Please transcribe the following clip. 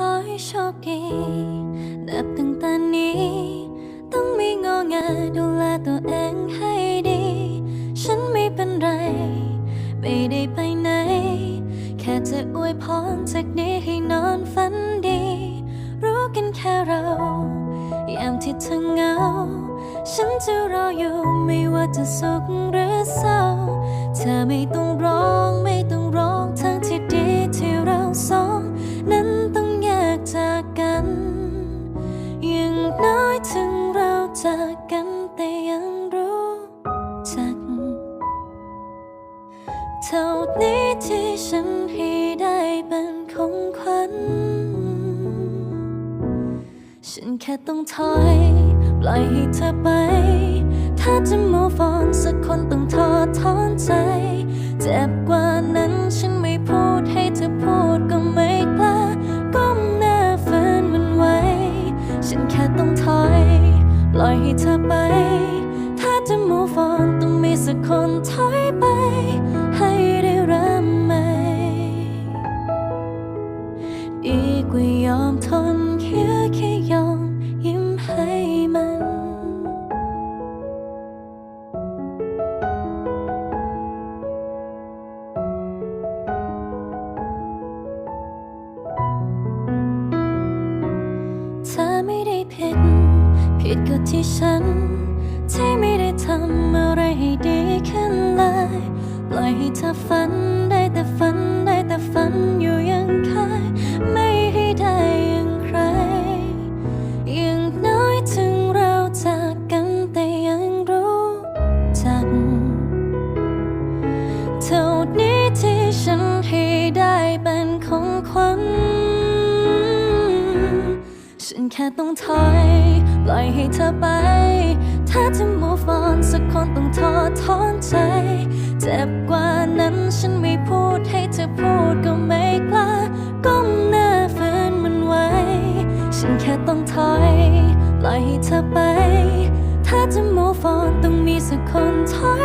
ขอให้โชคดีนับตั้งแต่นี้ ต้องไม่งอแงดูแลตัวเองให้ดี ฉันไม่เป็นไร ไม่ได้ไปไหน แค่จะอวยพรจากนี้ให้นอนฝันดี รู้กันแค่เรายามที่เธอเหงา ฉันจะรออยู่ไม่ว่าจะสุขหรือเศร้า เธอไม่ต้องร้องไม่ เท่านี้ที่ฉันให้ได้เป็นของขวัญ ฉันแค่ต้องถอย ปล่อยให้เธอไป ถ้าจะ move on สักคนต้องทอดถอนใจ เจ็บกว่านั้นฉันไม่พูดให้เธอพูดก็ไม่กล้าก้มหน้าฝืนมันไว้ ฉันแค่ต้องถอย ปล่อยให้เธอไป ถ้าจะ move on ต้องมีสักคนถอยไป กว่ายอมทนแค่แค่ยอมยิ้มให้มัน เธอไม่ได้ผิด ผิดก็ที่ฉัน ที่ไม่ได้ทำอะไรให้ดีขึ้นเลย ปล่อยให้เธอฝัน วัญฉันแค่ต้องถอยปล่อยให้เธอไป ถ้าจะ move on สักคนต้องทอดถอนใจ เจ็บกว่านั้นฉันไม่พูดให้เธอพูดก็ไม่กล้าก้มหน้าฝืนมันไว้ ฉันแค่ต้องถอยปล่อยให้เธอไป ถ้าจะ move on ต้องมีสักคนถอ